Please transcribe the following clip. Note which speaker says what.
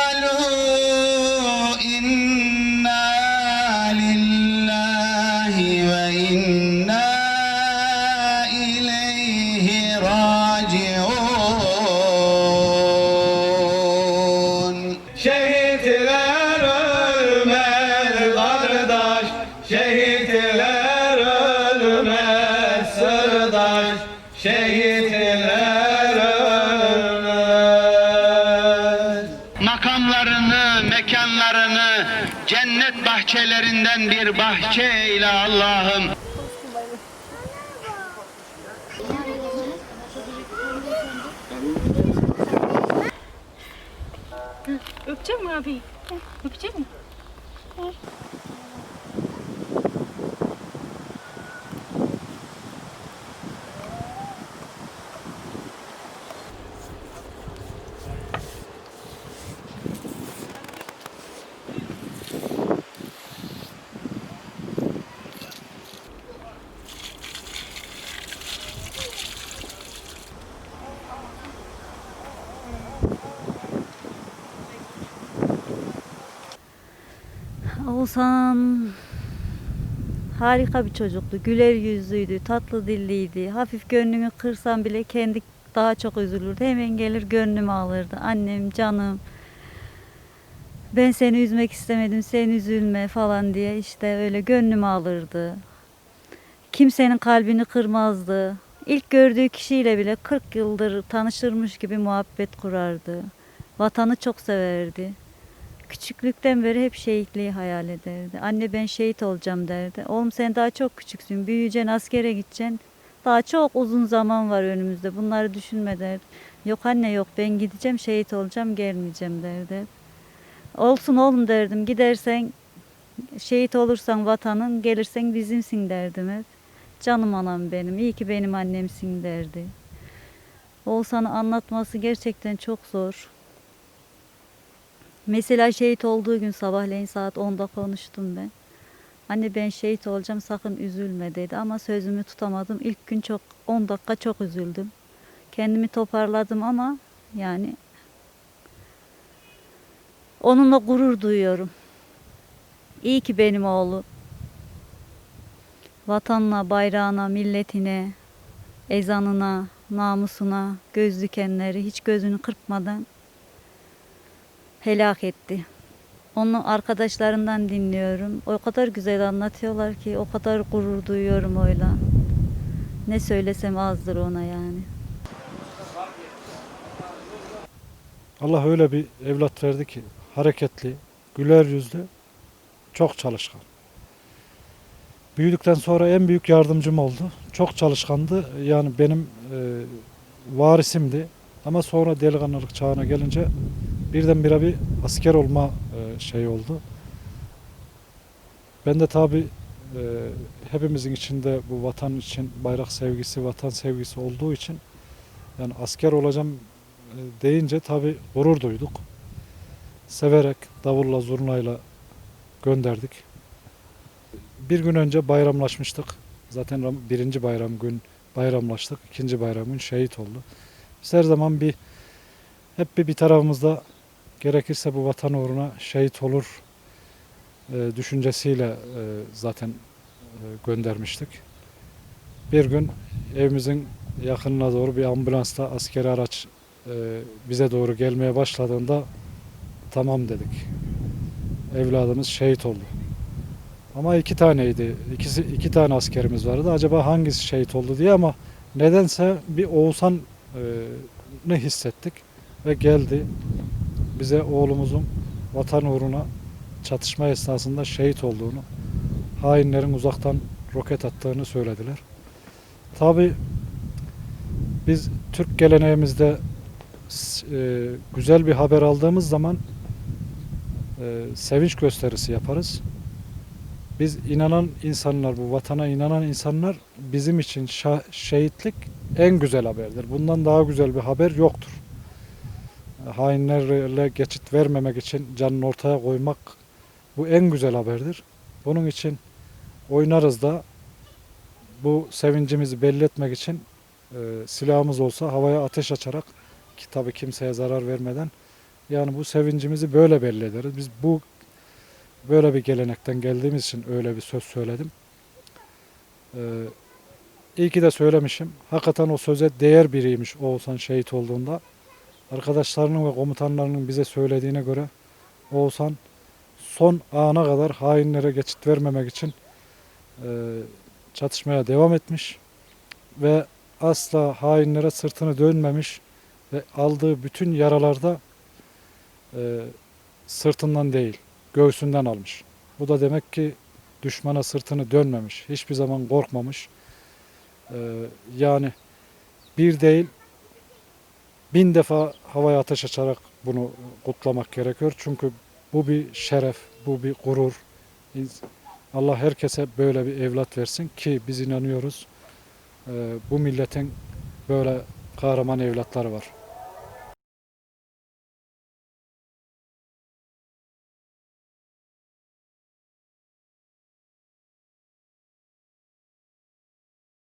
Speaker 1: قالوا إنا لله وإنا إليه راجعون
Speaker 2: Şehitler ölmez kardeş, şehitler ölmez sırdaş, şehitler
Speaker 1: bahçelerinden bir bahçe eyle Allah'ım.
Speaker 3: Öpecek mi abi? Öpecek mi?
Speaker 4: Oğuzhan harika bir çocuktu. Güler yüzlüydü, tatlı dilliydi. Hafif gönlünü kırsam bile kendi daha çok üzülürdü. Hemen gelir gönlümü alırdı. Annem, canım. Ben seni üzmek istemedim, sen üzülme falan diye işte öyle gönlümü alırdı. Kimsenin kalbini kırmazdı. İlk gördüğü kişiyle bile 40 yıldır tanışırmış gibi muhabbet kurardı. Vatanı çok severdi. Küçüklükten beri hep şehitliği hayal ederdi. Anne ben şehit olacağım derdi. Oğlum sen daha çok küçüksün. Büyüyeceksin, askere gideceksin. Daha çok uzun zaman var önümüzde. Bunları düşünme derdi. Yok anne yok ben gideceğim şehit olacağım gelmeyeceğim derdi. Olsun oğlum derdim. Gidersen şehit olursan vatanın gelirsen bizimsin derdim hep. Canım anam benim. iyi ki benim annemsin derdi. Oğuzhan'ı anlatması gerçekten çok zor. Mesela şehit olduğu gün sabahleyin saat 10'da konuştum ben. Anne ben şehit olacağım sakın üzülme dedi ama sözümü tutamadım. İlk gün çok 10 dakika çok üzüldüm. Kendimi toparladım ama yani onunla gurur duyuyorum. İyi ki benim oğlu. Vatanına, bayrağına, milletine, ezanına, namusuna göz dikenleri hiç gözünü kırpmadan helak etti. Onu arkadaşlarından dinliyorum. O kadar güzel anlatıyorlar ki o kadar gurur duyuyorum oyla. Ne söylesem azdır ona yani.
Speaker 5: Allah öyle bir evlat verdi ki hareketli, güler yüzlü, çok çalışkan. Büyüdükten sonra en büyük yardımcım oldu. Çok çalışkandı. Yani benim e, varisimdi. Ama sonra delikanlılık çağına gelince birdenbire bir asker olma e, şey oldu. Ben de tabi hepimizin içinde bu vatan için bayrak sevgisi, vatan sevgisi olduğu için yani asker olacağım e, deyince tabi gurur duyduk. Severek davulla zurnayla gönderdik. Bir gün önce bayramlaşmıştık. Zaten birinci bayram gün bayramlaştık. ikinci bayram gün şehit oldu. Biz her zaman bir hep bir, bir tarafımızda gerekirse bu vatan uğruna şehit olur e, düşüncesiyle e, zaten e, göndermiştik. Bir gün evimizin yakınına doğru bir ambulansta askeri araç e, bize doğru gelmeye başladığında tamam dedik. Evladımız şehit oldu. Ama iki taneydi. İkisi, iki tane askerimiz vardı. Acaba hangisi şehit oldu diye ama nedense bir Oğuzhan e, hissettik ve geldi. Bize oğlumuzun vatan uğruna çatışma esnasında şehit olduğunu, hainlerin uzaktan roket attığını söylediler. Tabi biz Türk geleneğimizde e, güzel bir haber aldığımız zaman e, sevinç gösterisi yaparız. Biz inanan insanlar, bu vatana inanan insanlar bizim için şehitlik en güzel haberdir. Bundan daha güzel bir haber yoktur. Hainlerle geçit vermemek için canını ortaya koymak bu en güzel haberdir. Bunun için oynarız da bu sevincimizi belli etmek için e, silahımız olsa havaya ateş açarak ki tabii kimseye zarar vermeden Yani bu sevincimizi böyle belli ederiz. Biz bu böyle bir gelenekten geldiğimiz için öyle bir söz söyledim. Ee, iyi ki de söylemişim. Hakikaten o söze değer biriymiş Oğuzhan şehit olduğunda. Arkadaşlarının ve komutanlarının bize söylediğine göre Oğuzhan son ana kadar hainlere geçit vermemek için e, çatışmaya devam etmiş ve asla hainlere sırtını dönmemiş ve aldığı bütün yaralarda e, sırtından değil, göğsünden almış. Bu da demek ki düşmana sırtını dönmemiş, hiçbir zaman korkmamış. E, yani bir değil, bin defa havaya ateş açarak bunu kutlamak gerekiyor. Çünkü bu bir şeref, bu bir gurur. Allah herkese böyle bir evlat versin ki biz inanıyoruz e, bu milletin böyle kahraman evlatları var.